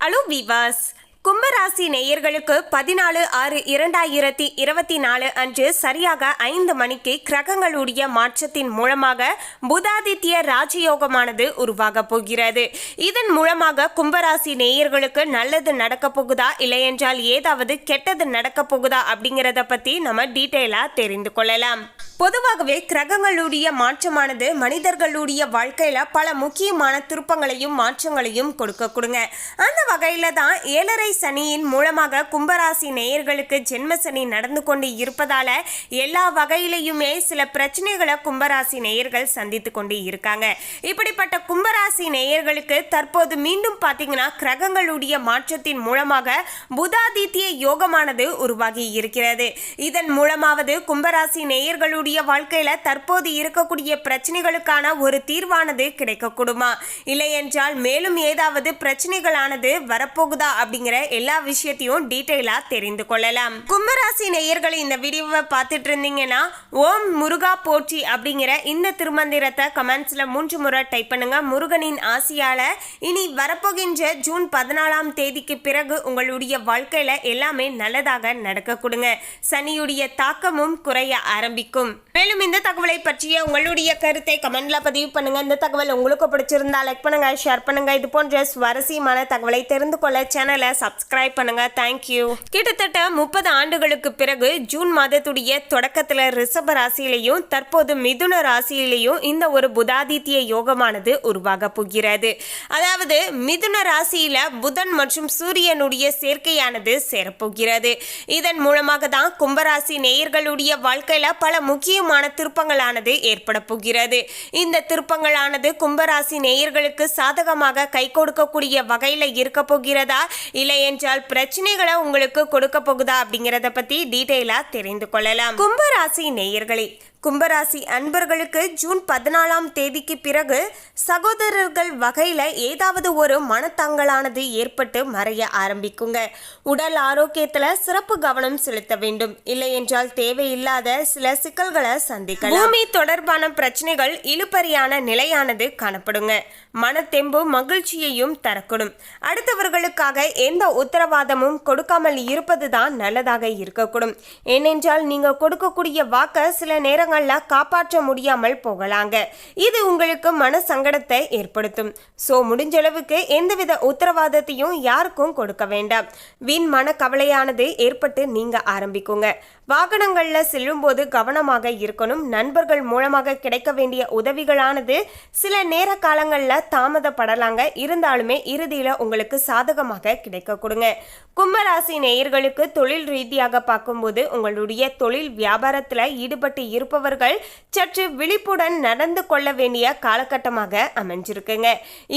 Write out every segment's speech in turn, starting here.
Hello விவாஸ் கும்பராசி நேயர்களுக்கு பதினாலு ஆறு இரண்டாயிரத்தி இருபத்தி நாலு அன்று சரியாக ஐந்து மணிக்கு கிரகங்களுடைய மாற்றத்தின் மூலமாக புதாதித்ய ராஜயோகமானது உருவாக போகிறது. இதன் மூலமாக கும்பராசி நேயர்களுக்கு நல்லது நடக்க போகுதா இல்லையென்றால் ஏதாவது கெட்டது நடக்க போகுதா அப்படிங்கிறத பற்றி நம்ம டீட்டெயிலாக தெரிந்து கொள்ளலாம். பொதுவாகவே கிரகங்களுடைய மாற்றமானது மனிதர்களுடைய வாழ்க்கையில பல முக்கியமான திருப்பங்களையும் மாற்றங்களையும் கொடுக்க கொடுங்க. அந்த வகையில தான் ஏழரை சனியின் மூலமாக கும்பராசி நேயர்களுக்கு ஜென்ம சனி நடந்து கொண்டு இருப்பதால எல்லா வகையிலையுமே சில பிரச்சனைகளை கும்பராசி நேயர்கள் சந்தித்து கொண்டு இருக்காங்க. இப்படிப்பட்ட கும்பராசி நேயர்களுக்கு தற்போது மீண்டும் பார்த்தீங்கன்னா கிரகங்களுடைய மாற்றத்தின் மூலமாக புதாதித்ய யோகமானது உருவாகி இருக்கிறது. இதன் மூலமாவது கும்பராசி நேயர்களுடைய வாழ்க்கையில தற்போது இருக்கக்கூடிய பிரச்சனைகளுக்கான ஒரு தீர்வானது கிடைக்கக்கூடுமா? இல்லை என்றால் மேலும் ஏதாவது பிரச்சனைகளானது வரப்போகுதா அப்படிங்கிற எல்லா விஷயத்தையும் டீட்டெயிலா தெரிந்து கொள்ளலாம். கும்பராசி நேயர்களை இந்த வீடியோவை பார்த்துட்டு இருந்தீங்கன்னா ஓம் முருகா போற்றி அப்படிங்கிற இந்த திருமந்திரத்தை கமெண்ட்ஸ்ல மூன்று முறை டைப் பண்ணுங்க. முருகனின் ஆசியால இனி வரப்போகின்ற ஜூன் பதினாலாம் தேதிக்கு பிறகு உங்களுடைய வாழ்க்கையில எல்லாமே நல்லதாக நடக்க கொடுங்க. சனியுடைய தாக்கமும் குறைய ஆரம்பிக்கும். மேலும் இந்த தகவலை பற்றிய உங்களுடைய கருத்தை கமெண்ட்ல பதிவு பண்ணுங்க. இந்த தகவல் உங்களுக்கு பிடிச்சிருந்தா லைக் பண்ணுங்க ஷேர் பண்ணுங்க. இது போன்ற சுவாரஸ்யமான தகவலை தெரிந்து கொள்ள சேனலை சப்ஸ்கிரைப் பண்ணுங்க. தேங்க்யூ கிட்டத்தட்ட முப்பது ஆண்டுகளுக்கு பிறகு ஜூன் மாதத்துடைய தொடக்கத்துல ரிஷப ராசியிலையும் தற்போது மிதுன ராசியிலையும் இந்த ஒரு புதாதித்ய யோகமானது உருவாக போகிறது. அதாவது மிதுன ராசியில புதன் மற்றும் சூரியனுடைய சேர்க்கையானது சேரப்போகிறது. இதன் மூலமாக தான் கும்பராசி நேயர்களுடைய வாழ்க்கையில பல முக்கிய முக்கியமான திருப்பங்களானது ஏற்பட போகிறது. இந்த திருப்பங்களானது கும்பராசி நேயர்களுக்கு சாதகமாக கை கொடுக்கக்கூடிய வகையில இருக்க போகிறதா? இல்லை என்றால் பிரச்சனைகளை உங்களுக்கு கொடுக்க போகுதா அப்படிங்கிறத பத்தி டீட்டெயிலாக தெரிந்து கொள்ளலாம். கும்பராசி நேயர்களே கும்பராசி அன்பர்களுக்கு ஜூன் பதினாலாம் தேதிக்கு பிறகு சகோதரர்கள் வகையில் ஏதாவது ஒரு மனத்தங்கலானது ஏற்பட்டு மறைய ஆரம்பிக்குங்க. உடல் ஆரோக்கியத்தில் சிறப்பு கவனம் செலுத்த வேண்டும். இல்லை என்றால் தேவையில்லாத சில சிக்கல்களை சந்திக்கலாம். பூமி தொடர்பான பிரச்சனைகள் இழுபறியான நிலையானது காணப்படுங்க. மனத்தெம்பு மகிழ்ச்சியையும் தரக்கூடும். அடுத்தவர்களுக்காக எந்த உத்தரவாதமும் கொடுக்காமல் இருப்பதுதான் நல்லதாக இருக்கக்கூடும். ஏனென்றால் நீங்கள் கொடுக்கக்கூடிய வாக்க சில நேரங்கள் நேரங்கள்ல காப்பாற்ற முடியாமல் போகலாங்க. இது உங்களுக்கு மன சங்கடத்தை ஏற்படுத்தும். ஸோ முடிஞ்ச அளவுக்கு எந்தவித உத்தரவாதத்தையும் யாருக்கும் கொடுக்க வேண்டாம். வீண் மன கவலையானது ஏற்பட்டு நீங்க ஆரம்பிக்குங்க. வாகனங்கள்ல செல்லும்போது கவனமாக இருக்கணும். நண்பர்கள் மூலமாக கிடைக்க வேண்டிய உதவிகளானது சில நேர காலங்களில் தாமதப்படலாங்க. இருந்தாலுமே இறுதியில உங்களுக்கு சாதகமாக கிடைக்க கொடுங்க. கும்பராசி நேயர்களுக்கு தொழில் ரீதியாக பார்க்கும்போது உங்களுடைய தொழில் வியாபாரத்தில் ஈடுபட்டு இருப்பவர் இருப்பவர்கள் சற்று விழிப்புடன் நடந்து கொள்ள வேண்டிய காலகட்டமாக அமைஞ்சிருக்குங்க.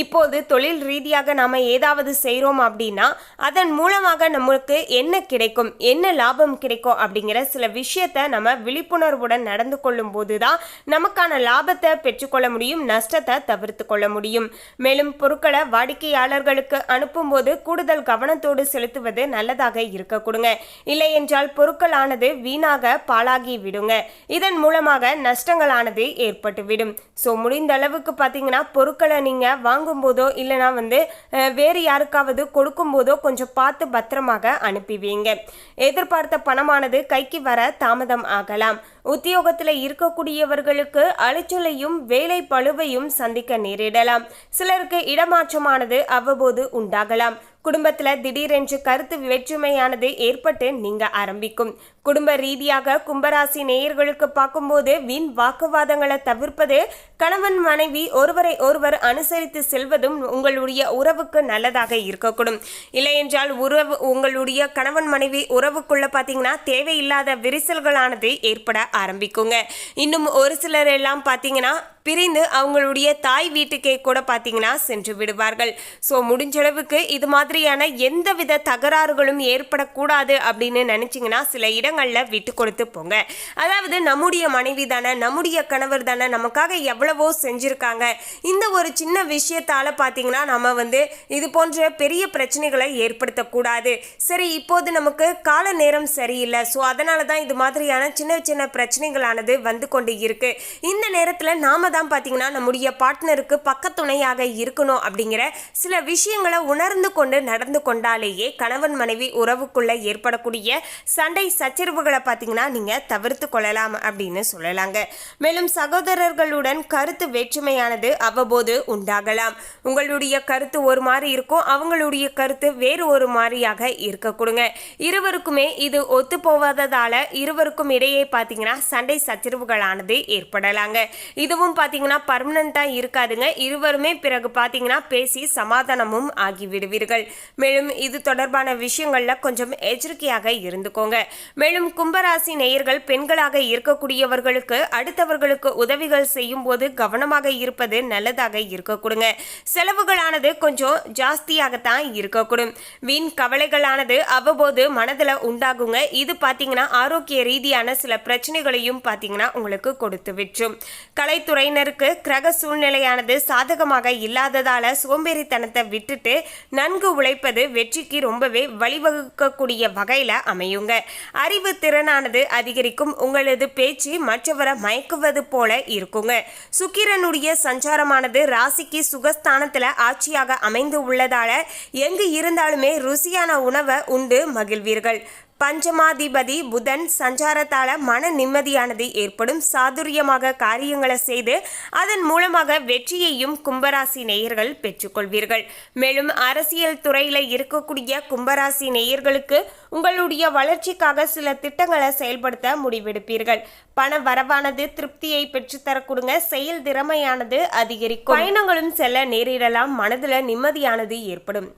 இப்போது தொழில் ரீதியாக நாம ஏதாவது செய்கிறோம் அப்படின்னா அதன் மூலமாக நம்மளுக்கு என்ன கிடைக்கும் என்ன லாபம் கிடைக்கும் அப்படிங்கிற சில விஷயத்த நம்ம விழிப்புணர்வுடன் நடந்து கொள்ளும் போதுதான் நமக்கான லாபத்தை பெற்றுக்கொள்ள முடியும் நஷ்டத்தை தவிர்த்து கொள்ள முடியும். மேலும் பொருட்களை வாடிக்கையாளர்களுக்கு அனுப்பும்போது கூடுதல் கவனத்தோடு செலுத்துவது நல்லதாக இருக்க கொடுங்க இல்லை என்றால் பொருட்களானது வீணாக பாழாகி விடுங்க இதன் மூலமாக நஷ்டங்களானது ஏற்பட்டுவிடும். ஸோ முடிந்த அளவுக்கு பார்த்தீங்கன்னா பொருட்களை நீங்கள் வாங்கும்போதோ இல்லைனா வந்து வேறு யாருக்காவது கொடுக்கும்போதோ கொஞ்சம் பார்த்து பத்திரமாக அனுப்பிவிங்க. எதிர்பார்த்த பணமானது கைக்கு வர தாமதம் ஆகலாம். உத்தியோகத்தில் இருக்கக்கூடியவர்களுக்கு அலைச்சலையும் வேலை பழுவையும் சந்திக்க நேரிடலாம். சிலருக்கு இடமாற்றமானது அவ்வப்போது உண்டாகலாம். குடும்பத்தில் திடீரென்று கருத்து வேற்றுமையானது ஏற்பட்டு நீங்க ஆரம்பிக்கும். குடும்ப ரீதியாக கும்பராசி நேயர்களுக்கு பார்க்கும்போது வீண் வாக்குவாதங்களை தவிர்ப்பது கணவன் மனைவி ஒருவரை ஒருவர் அனுசரித்து செல்வதும் உங்களுடைய உறவுக்கு நல்லதாக இருக்கக்கூடும். இல்லையென்றால் உறவு உங்களுடைய கணவன் மனைவி உறவுக்குள்ள பார்த்தீங்கன்னா தேவையில்லாத விரிசல்களானது ஏற்பட ஆரம்பிக்குங்க. இன்னும் ஒரு சிலர் எல்லாம் பார்த்தீங்கன்னா பிரிந்து அவங்களுடைய தாய் வீட்டுக்கே கூட பார்த்தீங்கன்னா சென்று விடுவார்கள். ஸோ முடிஞ்ச அளவுக்கு இது மாதிரியான எந்தவித தகராறுகளும் ஏற்படக்கூடாது அப்படின்னு நினச்சிங்கன்னா சில இடங்களில் விட்டு கொடுத்து போங்க. அதாவது நம்முடைய மனைவி தானே நம்முடைய கணவர் தானே நமக்காக எவ்வளவோ செஞ்சுருக்காங்க. இந்த ஒரு சின்ன விஷயத்தால் பார்த்தீங்கன்னா நம்ம வந்து இது போன்ற பெரிய பிரச்சனைகளை ஏற்படுத்தக்கூடாது. சரி இப்போது நமக்கு கால நேரம் சரியில்லை. ஸோ அதனால தான் இது மாதிரியான சின்ன சின்ன பிரச்சனைகளானது வந்து கொண்டு இருக்குது இந்த நேரத்தில் நாம தான் பார்த்தீங்கன்னா நம்முடைய பார்ட்னருக்கு பக்கத்துணையாக இருக்கணும் அப்படிங்கிற சில விஷயங்களை உணர்ந்து கொண்டு நடந்து கொண்டாலேயே கணவன் மனைவி உறவுக்குள்ள ஏற்படக்கூடிய சண்டை சச்சரவுகளை பார்த்தீங்கன்னா நீங்கள் தவிர்த்து கொள்ளலாம் அப்படின்னு சொல்லலாங்க. மேலும் சகோதரர்களுடன் கருத்து வேற்றுமையானது அவ்வப்போது உண்டாகலாம். உங்களுடைய கருத்து ஒரு மாதிரி இருக்கும் அவங்களுடைய கருத்து வேறு ஒரு மாதிரியாக இருக்க கொடுங்க. இருவருக்குமே இது ஒத்து போவதால இருவருக்கும் இடையே பார்த்தீங்கன்னா சண்டை சச்சரவுகளானது ஏற்படலாங்க. இதுவும் பார்த்தீங்கன்னா பார்த்தீங்கன்னா பர்மனண்ட்டாக இருக்காதுங்க. இருவருமே பிறகு பார்த்தீங்கன்னா பேசி சமாதானமும் ஆகிவிடுவீர்கள் மேலும் இது தொடர்பான விஷயங்களில் கொஞ்சம் எச்சரிக்கையாக இருந்துக்கோங்க. மேலும் கும்பராசி நேயர்கள் பெண்களாக இருக்கக்கூடியவர்களுக்கு அடுத்தவர்களுக்கு உதவிகள் செய்யும் போது கவனமாக இருப்பது நல்லதாக இருக்கக்கூடுங்க. செலவுகளானது கொஞ்சம் ஜாஸ்தியாகத்தான் இருக்கக்கூடும். வீண் கவலைகளானது அவ்வப்போது மனதில் உண்டாகுங்க. இது பார்த்தீங்கன்னா ஆரோக்கிய ரீதியான சில பிரச்சனைகளையும் பார்த்தீங்கன்னா உங்களுக்கு கொடுத்து விற்றும் கலைத்துறையினருக்கு கிரக சூழ்நிலையானது சாதகமாக இல்லாததால சோம்பேறித்தனத்தை விட்டுட்டு நன்கு உழைப்பது வெற்றிக்கு ரொம்பவே வழிவகுக்கக்கூடிய வகையில் அமையுங்க. அறிவு திறனானது அதிகரிக்கும். உங்களது பேச்சு மற்றவரை மயக்குவது போல இருக்குங்க. சுக்கிரனுடைய சஞ்சாரமானது ராசிக்கு சுகஸ்தானத்தில் ஆட்சியாக அமைந்து உள்ளதால எங்கு இருந்தாலுமே ருசியான உணவை உண்டு மகிழ்வீர்கள். பஞ்சமாதிபதி புதன் சஞ்சாரத்தால் மன நிம்மதியானது ஏற்படும். சாதுரியமாக காரியங்களை செய்து அதன் மூலமாக வெற்றியையும் கும்பராசி நேயர்கள் பெற்றுக்கொள்வீர்கள். மேலும் அரசியல் துறையில இருக்கக்கூடிய கும்பராசி நேயர்களுக்கு உங்களுடைய வளர்ச்சிக்காக சில திட்டங்களை செயல்படுத்த முடிவெடுப்பீர்கள். பண வரவானது திருப்தியை பெற்றுத்தரக்கூடுங்க செயல் திறமையானது அதிகரிக்கும். பயணங்களும் செல்ல நேரிடலாம். மனதுல நிம்மதியானது ஏற்படும்.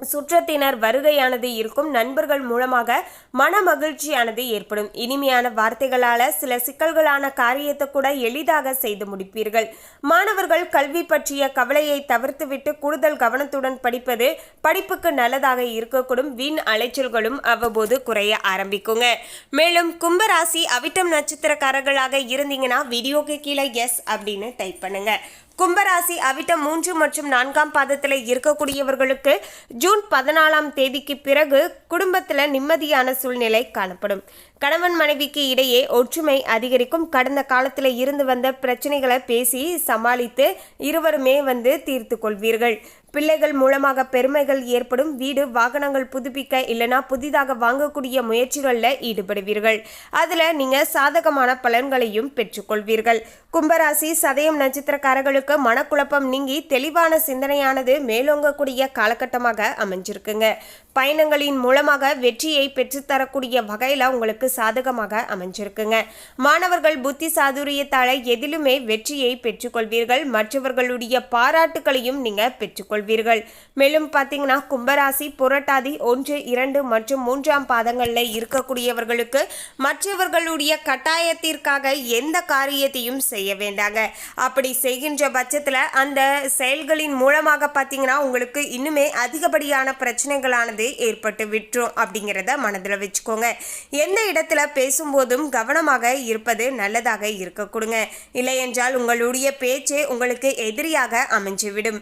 சுற்றத்தினர் வருகையானது இருக்கும் நண்பர்கள் மூலமாக மன மகிழ்ச்சியானது ஏற்படும். இனிமையான வார்த்தைகளால சில சிக்கல்களான காரியத்தை கூட எளிதாக செய்து முடிப்பீர்கள். மாணவர்கள் கல்வி பற்றிய கவலையை தவிர்த்துவிட்டு கூடுதல் கவனத்துடன் படிப்பது படிப்புக்கு நல்லதாக இருக்கக்கூடும். வீண் அலைச்சல்களும் அவ்வப்போது குறைய ஆரம்பிக்குங்க. மேலும் கும்பராசி அவிட்டம் நட்சத்திரக்காரர்களாக இருந்தீங்கன்னா வீடியோக்கு கீழே எஸ் அப்படின்னு டைப் பண்ணுங்க. கும்பராசி அவிட்டம் மூன்று மற்றும் நான்காம் பாதத்தில் இருக்கக்கூடியவர்களுக்கு ஜூன் பதினாலாம் தேதிக்கு பிறகு குடும்பத்தில் நிம்மதியான சூழ்நிலை காணப்படும். கணவன் மனைவிக்கு இடையே ஒற்றுமை அதிகரிக்கும். கடந்த காலத்தில் இருந்து வந்த பிரச்சனைகளை பேசி சமாளித்து இருவருமே வந்து தீர்த்து கொள்வீர்கள். பிள்ளைகள் மூலமாக பெருமைகள் ஏற்படும். வீடு வாகனங்கள் புதுப்பிக்க இல்லைனா புதிதாக வாங்கக்கூடிய முயற்சிகளில் ஈடுபடுவீர்கள். அதில் நீங்கள் சாதகமான பலன்களையும் பெற்றுக்கொள்வீர்கள். கும்பராசி சதயம் நட்சத்திரக்காரர்களுக்கு மனக்குழப்பம் நீங்கி தெளிவான சிந்தனையானது மேலோங்கக்கூடிய காலகட்டமாக அமைஞ்சிருக்குங்க. பயணங்களின் மூலமாக வெற்றியை பெற்றுத்தரக்கூடிய வகையில் உங்களுக்கு சாதகமாக அமைஞ்சிருக்குங்க. மாணவர்கள் புத்தி சாதுரியத்தால் எதிலுமே வெற்றியை பெற்றுக்கொள்வீர்கள். மற்றவர்களுடைய பாராட்டுகளையும் நீங்கள் பெற்றுக்கொள்வீர்கள். மேலும் பார்த்தீங்கன்னா கும்பராசி புரட்டாதி ஒன்று இரண்டு மற்றும் மூன்றாம் பாதங்களில் இருக்கக்கூடியவர்களுக்கு மற்றவர்களுடைய கட்டாயத்திற்காக எந்த காரியத்தையும் செய்ய வேண்டாங்க. அப்படி செய்கின்ற பட்சத்தில் அந்த செயல்களின் மூலமாக பார்த்தீங்கன்னா உங்களுக்கு இன்னுமே அதிகப்படியான பிரச்சனைகளானது ஏற்பட்டு விட்டுரும் அப்படிங்கிறத மனதில் வச்சுக்கோங்க. எந்த இடத்துல பேசும்போதும் கவனமாக இருப்பது நல்லதாக இருக்க கொடுங்க இல்லையென்றால் உங்களுடைய பேச்சே உங்களுக்கு எதிரியாக அமைஞ்சுவிடும்.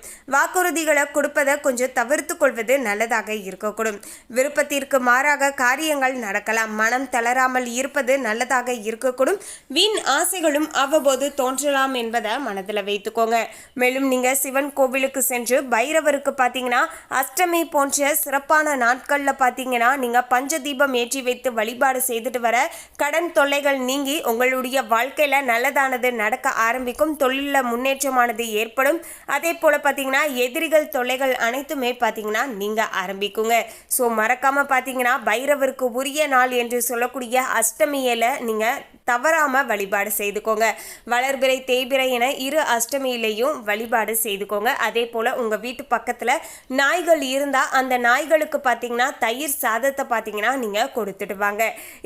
வாக்குறுதிகளை கொடுப்பதை கொஞ்சம் தவிர்த்து கொள்வது நல்லதாக இருக்கக்கூடும். விருப்பத்திற்கு மாறாக காரியங்கள் நடக்கலாம். மனம் தளராமல் இருப்பது நல்லதாக இருக்கக்கூடும். வீண் ஆசைகளும் அவ்வப்போது தோன்றலாம் என்பதை மனதில் வைத்துக்கோங்க. மேலும் நீங்கள் சிவன் கோவிலுக்கு சென்று பைரவருக்கு பார்த்தீங்கன்னா அஷ்டமி போன்ற சிறப்பான நாட்களில் பார்த்தீங்கன்னா நீங்கள் பஞ்ச தீபம் ஏற்றி வைத்து வழிபாடு செய்துட்டு வர கடன் தொல்லைகள் நீங்கி உங்களுடைய வாழ்க்கையில் நல்லதானது நடக்க ஆரம்பிக்கும். தொழிலில் முன்னேற்றமானது ஏற்படும். அதே போல் பார்த்தீங்கன்னா எதிரிகள் தொல்லைகள் அனைத்துமே பார்த்தீங்கன்னா நீங்கள் ஆரம்பிக்குங்க. ஸோ மறக்காமல் பார்த்தீங்கன்னா பைரவருக்கு உரிய நாள் என்று சொல்லக்கூடிய அஷ்டமியில் நீங்கள் தவறாமல் வழிபாடு செய்துக்கோங்க. வளர்பிறை தேய்பிறை என இரு அஷ்டமியிலையும் வழிபாடு செய்துக்கோங்க. அதே போல் உங்கள் வீட்டு பக்கத்தில் நாய்கள் இருந்தால் அந்த நாய்களுக்கு பார்த்தீங்கன்னா தயிர் சாதத்தை பார்த்தீங்கன்னா நீங்கள் கொடுத்துட்டு வாங்க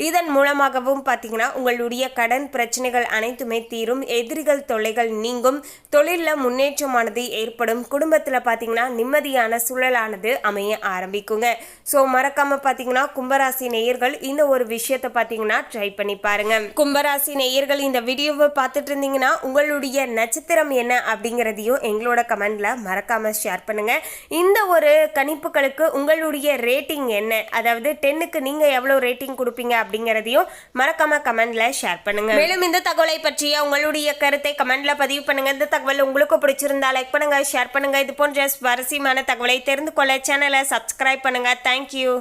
இதன் மூலமாகவும் பார்த்தீங்கன்னா உங்களுடைய கடன் பிரச்சனைகள் அனைத்துமே தீரும். எதிரிகள் தொல்லைகள் நீங்கும். தொழிலில் முன்னேற்றமானது ஏற்படும். குடும்பத்தில் பார்த்தீங்கன்னா நிம்மதியான சூழலானது அமைய ஆரம்பிக்குங்க. ஸோ மறக்காமல் பார்த்தீங்கன்னா கும்பராசி நேயர்கள் இந்த ஒரு விஷயத்தை பார்த்தீங்கன்னா ட்ரை பண்ணி பாருங்க. கும்பராசி நேயர்கள் இந்த வீடியோவை பார்த்துட்டு இருந்தீங்கன்னா உங்களுடைய நட்சத்திரம் என்ன அப்படிங்கிறதையும் எங்களோட கமெண்டில் மறக்காமல் ஷேர் பண்ணுங்கள் இந்த ஒரு கணிப்புகளுக்கு உங்களுடைய ரேட்டிங் என்ன? அதாவது டென்னுக்கு நீங்கள் எவ்வளோ ரேட்டிங் கொடுப்பீங்க அப்படிங்கிறதையும் மறக்காம கமெண்டில் ஷேர் பண்ணுங்கள் மேலும் இந்த தகவலை பற்றிய உங்களுடைய கருத்தை கமெண்டில் பதிவு பண்ணுங்கள் இந்த தகவல் உங்களுக்கு பிடிச்சிருந்தா லைக் பண்ணுங்கள் ஷேர் பண்ணுங்கள் இது போன்ற சுவாரஸ்யமான தகவலை தெரிந்து கொள்ள சேனலை சப்ஸ்கிரைப் பண்ணுங்கள் தேங்க்யூ